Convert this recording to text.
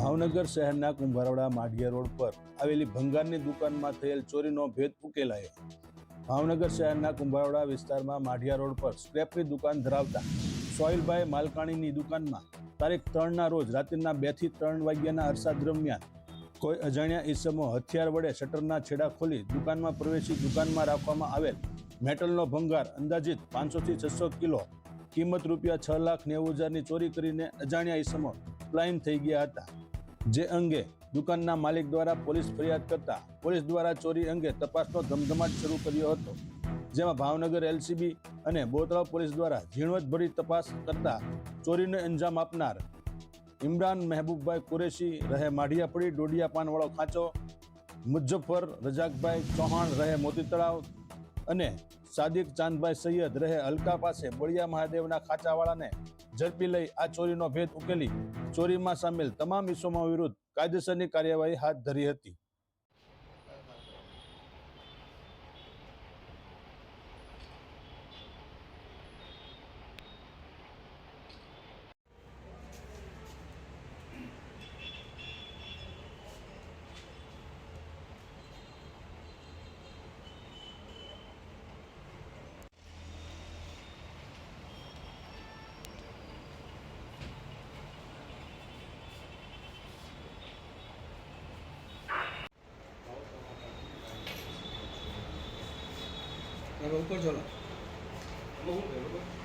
ભાવનગર શહેરના કુંભારવાડા માઢિયા રોડ પર આવેલી ભંગારની દુકાનમાં થયેલ ચોરીનો ભેદ ઉકેલાયો. ભાવનગર શહેરના કુંભારવાડા વિસ્તારમાં માઢિયા રોડ પર સ્ક્રેપની દુકાન ધરાવતા સોહિલભાઈ માલકાણીની દુકાનમાં તારીખ ત્રણના રોજ રાત્રિના બેથી ત્રણ વાગ્યાના અરસા દરમિયાન કોઈ અજાણ્યા ઈસમો હથિયાર વડે શટરના છેડા ખોલી દુકાનમાં પ્રવેશી દુકાનમાં રાખવામાં આવેલ મેટલનો ભંગાર અંદાજિત પાંચસોથી છસો કિલો, કિંમત રૂપિયા છ લાખ નેવું હજારની ચોરી કરીને અજાણ્યા ઈસમો પ્લાઇન થઈ ગયા હતા. જે અંગે દુકાનના માલિક દ્વારા પોલીસ ફરિયાદ કરતા પોલીસ દ્વારા ચોરી અંગે તપાસનો ધમધમાટ શરૂ કર્યો હતો, જેમાં ભાવનગર એલસીબી અને બોતળાવ પોલીસ દ્વારા ઝીણવટભરી તપાસ કરતા ચોરીને અંજામ આપનાર ઇમરાન મહેબૂબભાઈ કુરેશી, રહે માઢિયાપડી, ડોડિયા પાનવાળો ખાંચો, મુજફ્ફર રજાકભાઈ ચૌહાણ, રહે મોતી તળાવ અને સાદિક ચાંદભાઈ સૈયદ, રહે અલકા પાસે બળિયા મહાદેવના ખાંચાવાળાને ઝડપી લઈ આ ચોરીનો ભેદ ઉકેલી ચોરીમાં સામેલ તમામ ઇસમો વિરુદ્ધ કાયદેસરની કાર્યવાહી હાથ ધરી હતી. 那个过去了。我回去吧。